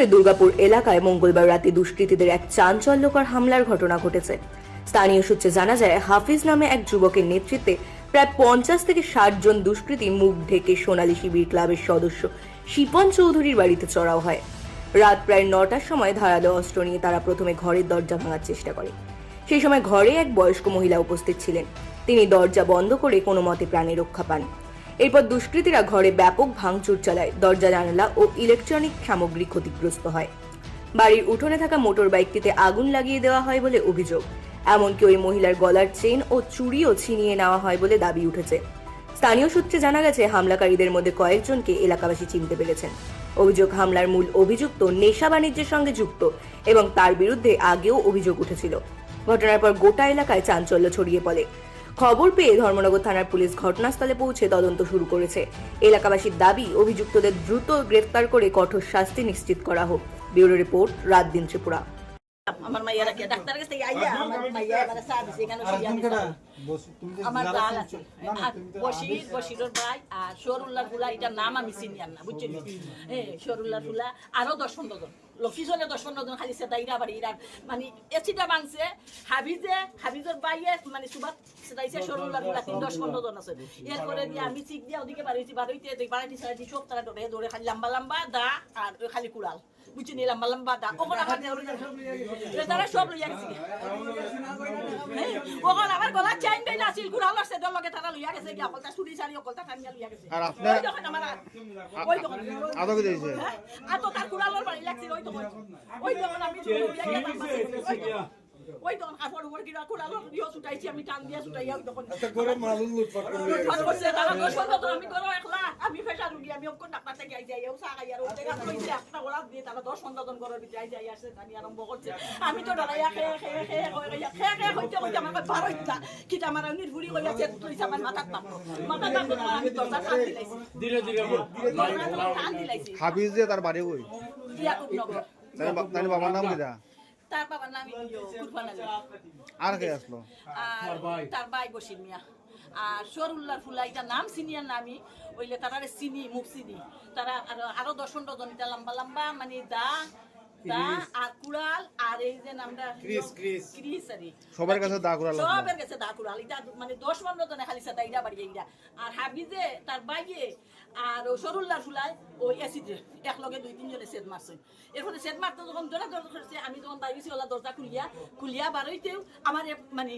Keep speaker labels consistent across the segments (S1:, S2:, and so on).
S1: শহরের দুর্গাপুর এলাকায় মঙ্গলবার রাতে দুষ্কৃতীদের এক চাঞ্চল্যকর হামলার ঘটনা ঘটেছে। স্থানীয় সূত্রে জানা যায়, হাফিজ নামে এক যুবকের নেতৃত্বে প্রায় পঞ্চাশ থেকে ষাট জন দুষ্কৃতী মুখ ঢেকে সোনালী শিবির ক্লাবের সদস্য শিপন চৌধুরীর বাড়িতে চড়াও হয়। রাত প্রায় নটার সময় ধারালো অস্ত্র নিয়ে তারা প্রথমে ঘরের দরজা ভাঙার চেষ্টা করে। সেই সময় ঘরে এক বয়স্ক মহিলা উপস্থিত ছিলেন। তিনি দরজা বন্ধ করে কোনো মতে প্রাণে রক্ষা পান। এরপর দুষ্কৃতীরা ঘরে ব্যাপক ভাঙচুর চালায়, দরজা, জানালা ও ইলেকট্রনিক সামগ্রী ক্ষতিগ্রস্ত হয়। বাড়ির উঠোনে থাকা মোটর বাইকটিতে আগুন লাগিয়ে দেওয়া হয় বলে অভিযোগ। এমনকি ওই মহিলার গলার চেন ও চুড়িও ছিনিয়ে নেওয়া হয় বলে দাবি উঠেছে। স্থানীয় সূত্রে জানা গেছে, হামলাকারীদের মধ্যে কয়েকজনকে এলাকাবাসী চিনতে পেরেছেন। অভিযোগ, হামলার মূল অভিযুক্ত নেশা বাণিজ্যের সঙ্গে যুক্ত এবং তার বিরুদ্ধে আগেও অভিযোগ উঠেছিল। ঘটনার পর গোটা এলাকায় চাঞ্চল্য ছড়িয়ে পড়ে। খবর পেয়ে ধর্মনগর থানার পুলিশ ঘটনাস্থলে পৌঁছে তদন্ত শুরু করেছে। এলাকাবাসীর দাবি, অভিযুক্তদের দ্রুত গ্রেফতার করে কঠোর শাস্তি নিশ্চিত করা হোক। ব্যুরো রিপোর্ট, রাত দিন ত্রিপুরা।
S2: আমার মাইয়ারা কে ডাক্তার কাছে আইয়া আমার মাইয়া সার্ভিস এখানে আমার দাল আছে বশির বশিরের ভাই আর শরুল্লাহ ফুলা এটার নাম আমি চিনি না বুঝছেন? হ্যাঁ শরুল্লাহ ফুলা আরও দশ পনেরো জন। লক্ষিজনে দশ পনেরো জন খালি সেটাইরা বাড়ি ইরার মানে এসিটা ভাঙছে হাবিজে হাবিজের বাইয়ে মানে সুবাত সেটাইছে শরুল্লাহ ফুলা তিন দশ পনেরো জন আছে। এরপরে দিয়ে আমি চিক দিয়ে ওদিকে বাড়িছি বাড়িতে বাড়াইতে সারাইছি সব তারা ধরে ধরে খালি লম্বা লম্বা দা আর খালি কুড়াল। বুঝছেন এই লম্বা লম্বা দা ওখানে আমার তারা সব লইয়া গেছে হ্যাঁ, ওখান আমার গলা চাইন দেই না সিল কুড়াল আছে দল লগে তারা লইয়া গেছে কি অকলটা সুরি সারি অকলটা টানিয়া লইয়া গেছে
S3: আর আপনার-
S2: ওই দেখেন আমার ওই দেখেন
S3: আদকে দিয়েছে
S2: আর তো তার কুড়ালের বাড়ি লাগছে ওই দেখেন ওই দেখেন আমি লইয়া গিয়া ওই দেখেন কাপড় উপর কিনা কুড়ালের ইয়ে ছুটাইছি আমি টান দিয়া ছুটাইয়া ওই দেখেন
S4: একটা গরম মালুন লুটপাট করে নিয়ে
S2: লুটপাট করছে, তারা দশ পনেরো জন, আমি করো একলা, আমি অক্ষণ ডাক্তার থেকে আইছি, আইয়া উষা খাইয়া, আর ওই জায়গা কইছে, একটা ওরা দিয়ে তারা দশ পনেরো জন ঘরের ভিতরে আইছে, আইয়া আসছে, টানি আরম্ভ করছে। আমি তো ডরাইয়া খেয়ে খেয়ে খেয়ে কয়ে খেয়ে খেয়ে হইতে হইতে আমার বার হইতা। কিতা আমার এমনি ঘুরি কইয়া চেত লইছে, আমার মাথাত মারলো। মাথাত মারলো আমি দরজা টান দিলাইছি। দরজা টান দিলাইছি।
S3: হাফিজ যে তার বাড়ি কই
S2: ইয়াকুবনগর।
S3: বাবার নাম কিটা
S2: তার বাবার নাম কুরবান আলী।
S3: আর কে আসলো?
S2: আর তার ভাই। বসির মিয়া। আর শরুল্লাহ ফুলা এটা নাম সিনিয়ার নামি ওইলে তারা চিনি মুখ চিনি। তারা আরও আরও দশ পনেরো জন এটা লম্বা লম্বা মানে দা দা আর কুড়াল আর এই যে নামটা
S4: ক্রিস, ক্রিস।
S2: ক্রিস আরে
S3: সবার কাছে দা কুড়াল
S2: সবার কাছে দা কুড়াল। এটা মানে দশ পনেরো জনে খালি সাদা ইরা বাড়ি ইরা আর হাবিজে তার বাইয়ে আর ও সরুল্লাহ ফুলাই ওই অ্যাসিডে এক লগে দুই তিনজনে সেট মারছে। এরপরে সেট মারতে যখন জোরে জোরে করছে আমি যখন বাইরেছি ওলা দরজা খুলিয়া খুলিয়া বারইতেও আমার মানে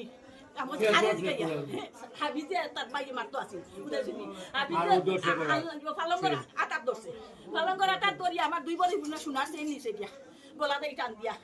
S2: তার মারতো ফালঙ্গর ধরছে। ফালঙ্গর আটাত ধরি আমার দুই বড়ি শোনার সেই নিচে গিয়া গলাতে টান দিয়া।